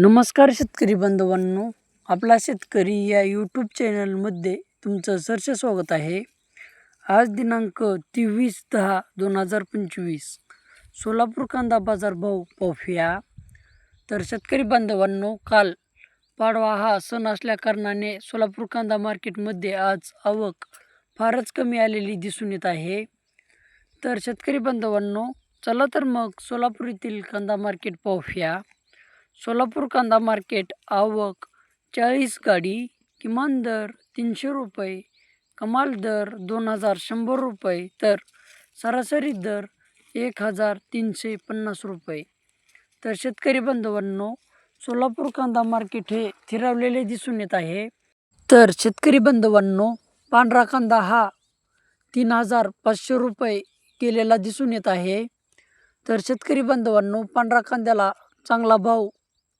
नमस्कार शेतकरी बांधवांनो. आपला शेतकरी या यूट्यूब चॅनलमध्ये तुमचं सरसे स्वागत आहे. आज दिनांक तेवीस दहा दोन हजार पंचवीस. सोलापूर कांदा बाजार भाव पाहूया. तर शेतकरी बांधवांनो काल पाडवा हा सण असल्याकारणाने सोलापूर कांदा मार्केटमध्ये आज आवक फारच कमी आलेली दिसून येत आहे. तर शेतकरी बांधवांनो चला तर मग सोलापूर येथील कांदा मार्केट पाहूया. सोलापूर कांदा मार्केट आवक चाळीस गाडी किमान दर तीनशे रुपये कमाल दर दोन हजार शंभर रुपये तर सरासरी दर एक हजार तीनशे पन्नास रुपये. तर शेतकरी बांधवांनो सोलापूर कांदा मार्केट हे थिरावलेले दिसून येत आहे. तर शेतकरी बांधवांनो पांढरा कांदा हा तीन हजार पाचशे रुपये केलेला दिसून येत आहे. तर शेतकरी बांधवांनो पांढरा कांद्याला चांगला भाव